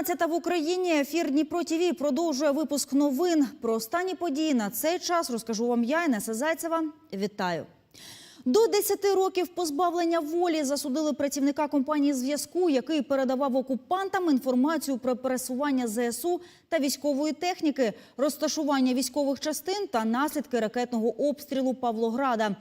11 в Україні. Ефір Дніпро ТІВІ продовжує випуск новин. Про останні події на цей час розкажу вам я, Інеса Зайцева. Вітаю. До 10 років позбавлення волі засудили працівника компанії зв'язку, який передавав окупантам інформацію про пересування ЗСУ та військової техніки, розташування військових частин та наслідки ракетного обстрілу Павлограда.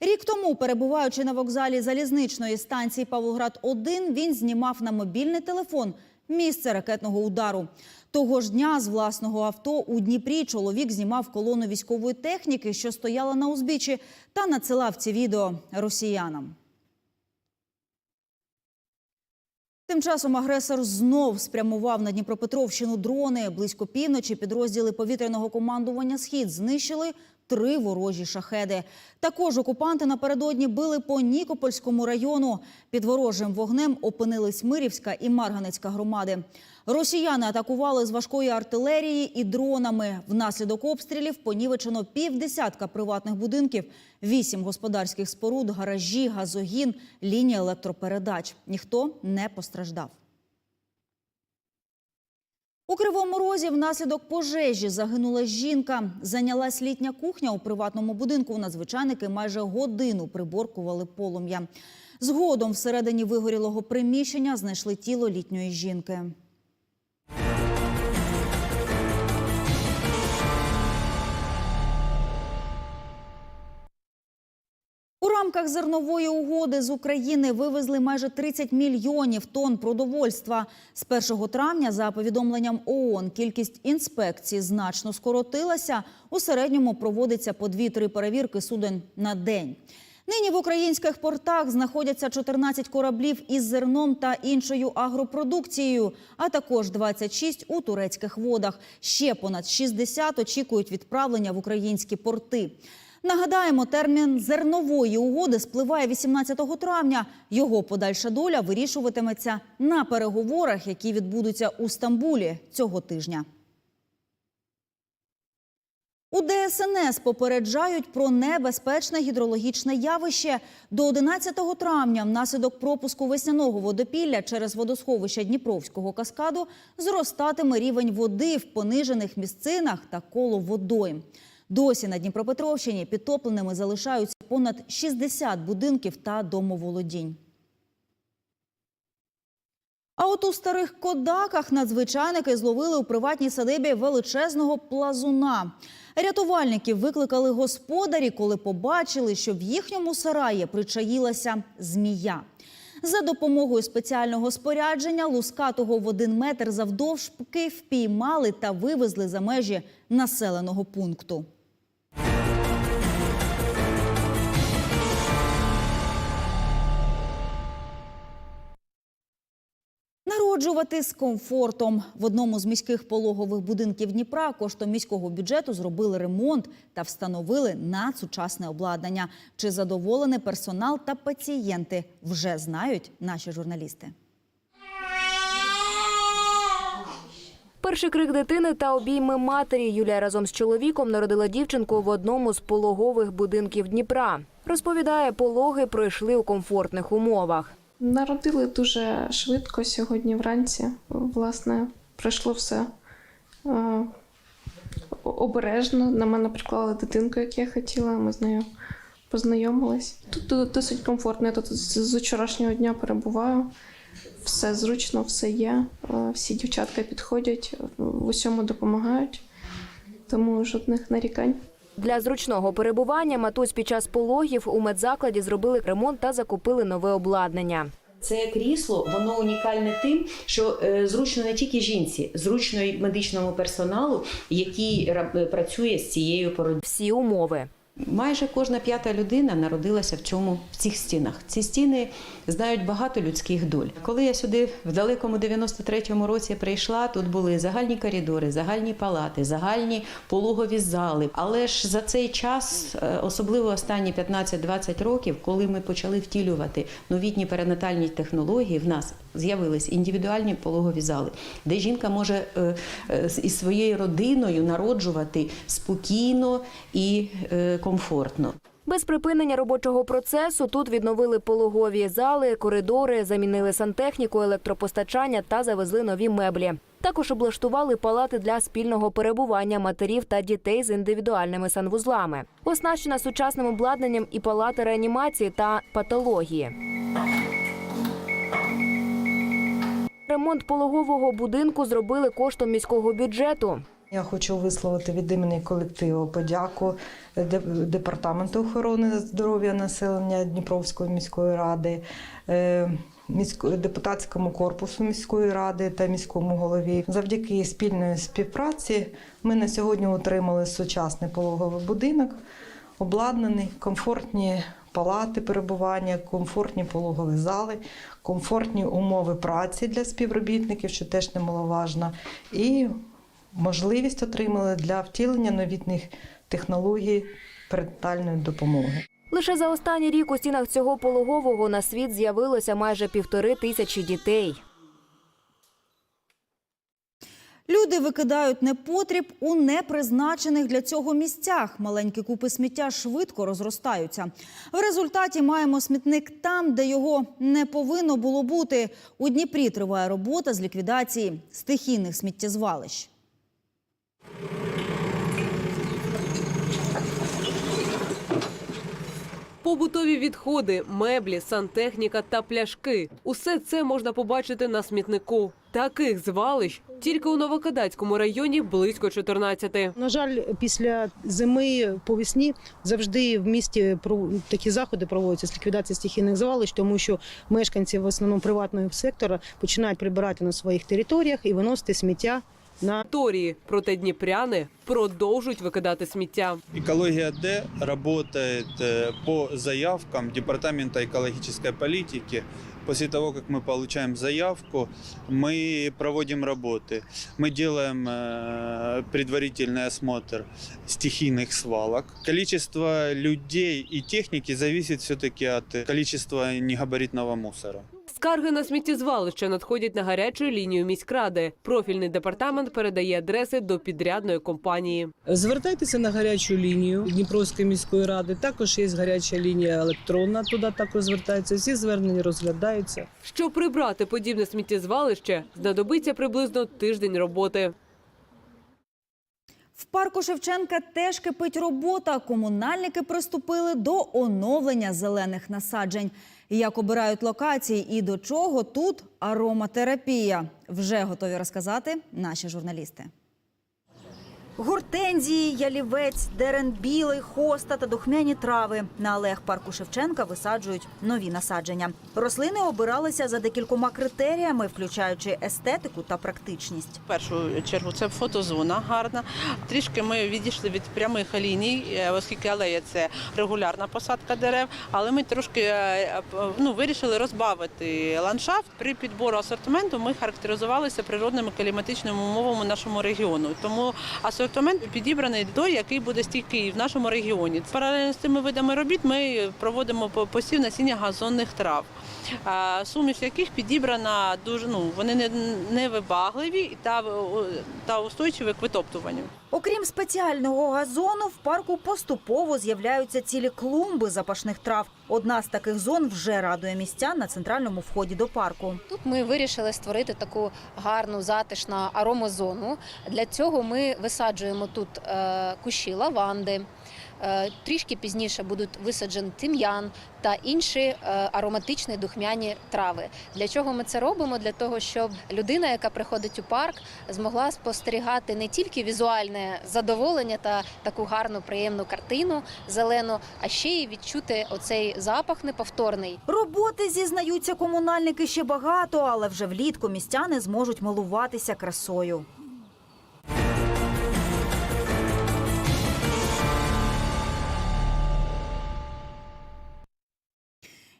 Рік тому, перебуваючи на вокзалі залізничної станції Павлоград-1, він знімав на мобільний телефон місце ракетного удару. Того ж дня з власного авто у Дніпрі чоловік знімав колону військової техніки, що стояла на узбіччі, та надсилав ці відео росіянам. Тим часом агресор знов спрямував на Дніпропетровщину дрони. Близько півночі підрозділи повітряного командування Схід знищили три ворожі шахеди. Також окупанти напередодні били по Нікопольському району. Під ворожим вогнем опинились Мирівська і Марганецька громади. Росіяни атакували з важкої артилерії і дронами. Внаслідок обстрілів понівечено півдесятка приватних будинків, вісім господарських споруд, гаражі, газогін, лінія електропередач. Ніхто не постраждав. У Кривому Розі внаслідок пожежі загинула жінка. Зайнялась літня кухня у приватному будинку. Надзвичайники майже годину приборкували полум'я. Згодом всередині вигорілого приміщення знайшли тіло літньої жінки. Рамках зернової угоди з України вивезли майже 30 мільйонів тонн продовольства. З 1 травня, за повідомленням ООН, кількість інспекцій значно скоротилася. У середньому проводиться по 2-3 перевірки суден на день. Нині в українських портах знаходяться 14 кораблів із зерном та іншою агропродукцією, а також 26 у турецьких водах. Ще понад 60 очікують відправлення в українські порти. Нагадаємо, термін зернової угоди спливає 18 травня. Його подальша доля вирішуватиметься на переговорах, які відбудуться у Стамбулі цього тижня. У ДСНС попереджають про небезпечне гідрологічне явище. До 11 травня внаслідок пропуску весняного водопілля через водосховище Дніпровського каскаду зростатиме рівень води в понижених місцинах та коло водойм. Досі на Дніпропетровщині підтопленими залишаються понад 60 будинків та домоволодінь. А от у старих кодаках надзвичайники зловили у приватній садибі величезного плазуна. Рятувальників викликали господарі, коли побачили, що в їхньому сараї причаїлася змія. За допомогою спеціального спорядження лускатого в один метр завдовжки впіймали та вивезли за межі населеного пункту. Народжувати з комфортом в одному з міських пологових будинків Дніпра коштом міського бюджету зробили ремонт та встановили надсучасне обладнання. Чи задоволений персонал та пацієнти вже знають наші журналісти. Перший крик дитини та обійми матері Юлія разом з чоловіком народила дівчинку в одному з пологових будинків Дніпра. Розповідає, пологи пройшли у комфортних умовах. Народили дуже швидко сьогодні вранці. Власне, пройшло все е, обережно. На мене приклали дитинку, як я хотіла. Ми з нею познайомились. Тут досить комфортно. Я тут з вчорашнього дня перебуваю. Все зручно, все є. Е, Всі дівчатка підходять, в усьому допомагають. Тому жодних нарікань. Для зручного перебування матусь під час пологів у медзакладі зробили ремонт та закупили нове обладнання. Це крісло, воно унікальне тим, що е, зручно не тільки жінці, зручно й медичному персоналу, який ра- працює з цією породою. Всі умови. Майже кожна п'ята людина народилася в цьому в цих стінах. Ці стіни знають багато людських доль. Коли я сюди в далекому 93-му році прийшла, тут були загальні коридори, загальні палати, загальні пологові зали. Але ж за цей час, е, особливо останні 15-20 років, коли ми почали втілювати новітні перинатальні технології, в нас з'явились індивідуальні пологові зали, де жінка може е, е, із своєю родиною народжувати спокійно і е, комфортно. Без припинення робочого процесу тут відновили пологові зали, коридори, замінили сантехніку, електропостачання та завезли нові меблі. Також облаштували палати для спільного перебування матерів та дітей з індивідуальними санвузлами. Оснащена сучасним обладнанням і палата реанімації та патології. Ремонт пологового будинку зробили коштом міського бюджету. Я хочу висловити від імені колективу подяку департаменту охорони здоров'я населення Дніпровської міської ради, е, депутатському корпусу міської ради та міському голові. Завдяки спільної співпраці ми на сьогодні отримали сучасний пологовий будинок, обладнаний, комфортні палати перебування, комфортні пологові зали, комфортні умови праці для співробітників, що теж немаловажно. І можливість отримали для втілення новітніх технологій перинатальної допомоги. Лише за останній рік у стінах цього пологового на світ з'явилося майже півтори тисячі дітей. Люди викидають непотріб у непризначених для цього місцях. Маленькі купи сміття швидко розростаються. В результаті маємо смітник там, де його не повинно було бути. У Дніпрі триває робота з ліквідації стихійних сміттєзвалищ. Побутові відходи, меблі, сантехніка та пляшки усе це можна побачити на смітнику. Таких звалищ тільки у Новокадацькому районі близько 14. На жаль, після зими по весні завжди в місті пров- такі заходи проводяться з ліквідації стихійних звалищ, тому що мешканці в основному приватного сектора починають прибирати на своїх територіях і виносити сміття на Торії, проте дніпряни продовжують викидати сміття. Экология Д работает э, по заявкам Департамента экологической политики. После того, как мы получаем заявку, мы проводим работы. Мы делаем э, предварительный осмотр стихийных свалок. Количество людей и техники зависит все-таки от количества негабаритного мусора. Скарги на сміттєзвалище надходять на гарячу лінію міськради. Профільний департамент передає адреси до підрядної компанії. Звертайтеся на гарячу лінію Дніпровської міської ради. Також є гаряча лінія електронна. Туди також звертаються. Всі звернення розглядаються. Щоб прибрати подібне сміттєзвалище, знадобиться приблизно тиждень роботи. В парку Шевченка теж кипить робота. Комунальники приступили до оновлення зелених насаджень. Як обирають локації і до чого тут ароматерапія. Вже готові розказати наші журналісти. Гортензії, ялівець, дерен білий, хоста та духмяні трави. На алеях парку Шевченка висаджують нові насадження. Рослини обиралися за декількома критеріями, включаючи естетику та практичність. Першу чергу це фотозона гарна. Трішки ми відійшли від прямих ліній, е, оскільки алея це регулярна посадка дерев. Але ми трошки е, ну, вирішили розбавити ландшафт. При підбору асортименту ми характеризувалися природними кліматичними умовами нашому регіону. Тому асортимент підібраний той, який буде стійкий в нашому регіоні. Паралельно з цими видами робіт ми проводимо посів насіння газонних трав. Суміш яких підібрана дуже ну вони не, не вибагливі та, та устойчиві к витоптуванню. Окрім спеціального газону, в парку поступово з'являються цілі клумби запашних трав. Одна з таких зон вже радує містян на центральному вході до парку. Тут ми вирішили створити таку гарну затишну аромазону. Для цього ми висаджуємо тут е, кущі лаванди. е, Трішки пізніше будуть висаджені тим'ян та інші е, ароматичні духмяні трави. Для чого ми це робимо? Для того, щоб людина, яка приходить у парк, змогла спостерігати не тільки візуальне задоволення та таку гарну приємну картину зелену, а ще й відчути оцей запах неповторний. Роботи зізнаються комунальники ще багато, але вже влітку містяни зможуть милуватися красою.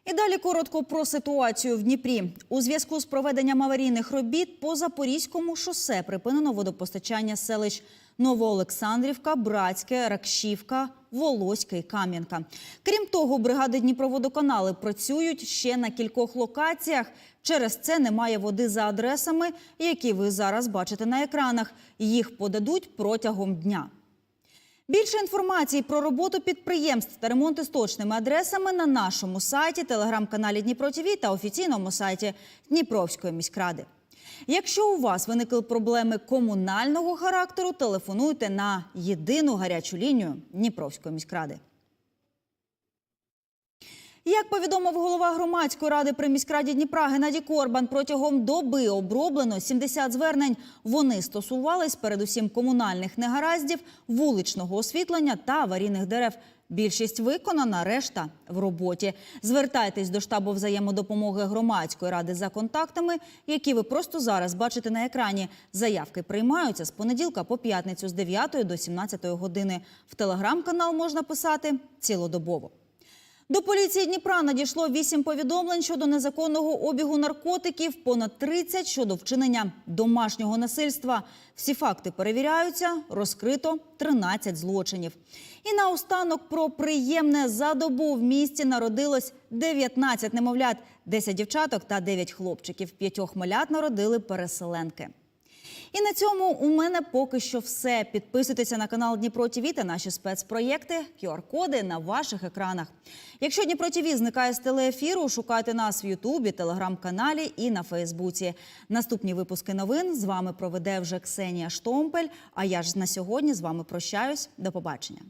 І далі коротко про ситуацію в Дніпрі. У зв'язку з проведенням аварійних робіт по Запорізькому шосе припинено водопостачання селищ Новоолександрівка, Братське, Ракшівка, Волоська і Кам'янка. Крім того, бригади Дніпроводоканали працюють ще на кількох локаціях. Через це немає води за адресами, які ви зараз бачите на екранах. Їх подадуть протягом дня. Більше інформації про роботу підприємств та ремонт з точними адресами на нашому сайті, телеграм-каналі Дніпро ТВ та офіційному сайті Дніпровської міськради. Якщо у вас виникли проблеми комунального характеру, телефонуйте на єдину гарячу лінію Дніпровської міськради. Як повідомив голова громадської ради при міськраді Дніпра Геннадій Корбан, протягом доби оброблено 70 звернень. Вони стосувались передусім комунальних негараздів, вуличного освітлення та аварійних дерев. Більшість виконана, решта в роботі. Звертайтесь до штабу взаємодопомоги громадської ради за контактами, які ви просто зараз бачите на екрані. Заявки приймаються з понеділка по п'ятницю з 9 до 17 години. В телеграм-канал можна писати цілодобово. До поліції Дніпра надійшло вісім повідомлень щодо незаконного обігу наркотиків, понад 30 щодо вчинення домашнього насильства. Всі факти перевіряються, розкрито 13 злочинів. І наостанок про приємне за добу в місті народилось 19 немовлят, 10 дівчаток та 9 хлопчиків. П'ятьох малят народили переселенки. І на цьому у мене поки що все. Підписуйтеся на канал Дніпро ТВ та наші спецпроєкти, QR-коди на ваших екранах. Якщо Дніпро ТВ зникає з телеефіру, шукайте нас в Ютубі, телеграм-каналі і на Фейсбуці. Наступні випуски новин з вами проведе вже Ксенія Штомпель. А я ж на сьогодні з вами прощаюсь. До побачення.